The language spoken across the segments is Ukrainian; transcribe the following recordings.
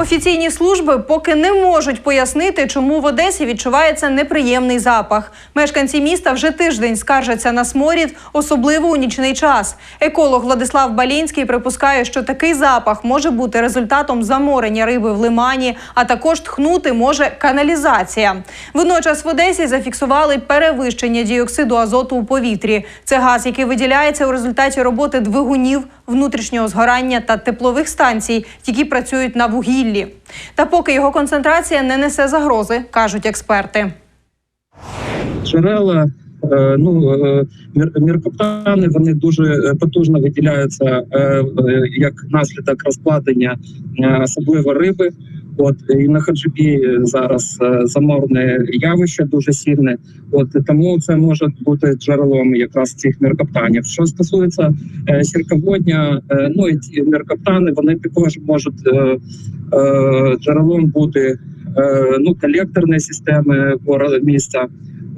Офіційні служби поки не можуть пояснити, чому в Одесі відчувається неприємний запах. Мешканці міста вже тиждень скаржаться на сморід, особливо у нічний час. Еколог Владислав Балінський припускає, що такий запах може бути результатом заморення риби в лимані, а також тхнути може каналізація. Водночас в Одесі зафіксували перевищення діоксиду азоту у повітрі. Це газ, який виділяється у результаті роботи двигунів внутрішнього згорання та теплових станцій, які працюють на вугіллі. Та поки його концентрація не несе загрози, кажуть експерти. джерела. е, Ну е, міркоптани вони дуже е, потужно виділяються як наслідок розкладення, особливо риби. От і на хаджибі зараз е, заморне явище дуже сильне. От тому це може бути джерелом якраз цих міркоптанів. Що стосується е, сірководня, е, ну і ці міркоптани вони також можуть е, е, джерелом бути е, ну колекторної системи міста.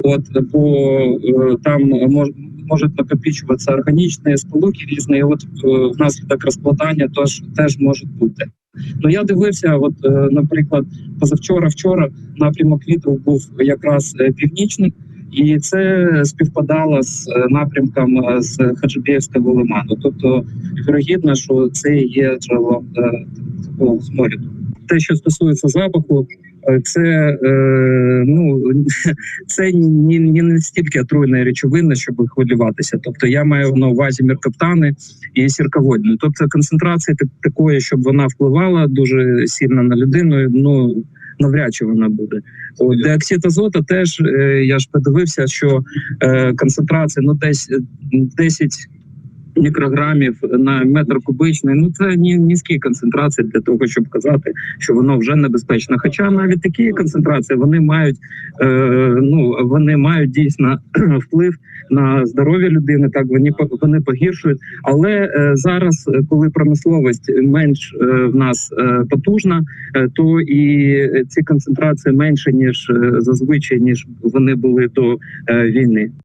От бо е, там мож, можуть накопичуватися органічні сполуки різні. От е, внаслідок розкладання теж теж можуть бути. Ну я дивився, от, е, наприклад, позавчора, вчора напрямок вітру був якраз е, північний, і це співпадало з е, напрямком з Хаджибєвського лиману. Тобто, вірогідно, що це є джерелом е, такого сморіду. Те, що стосується запаху, це е, ну це ні, ні настільки отруйна речовина, щоб хвилюватися. Тобто я маю на увазі міркоптани і сірководні. Тобто концентрація так- такої, щоб вона впливала дуже сильно на людину. Ну навряд чи вона буде. От, Диоксид азоту теж е, я ж подивився, що е, концентрація ну десь е, 10 мікрограмів на метр кубичний. Ну це низькі концентрації для того, щоб казати, що воно вже небезпечно. Хоча навіть такі концентрації вони мають е, ну вони мають дійсно вплив на здоров'я людини. Так вони вони погіршують. Але е, зараз, е, коли промисловість менш е, в нас е, потужна, е, то і ці концентрації менше ніж е, зазвичай ніж вони були до е, війни.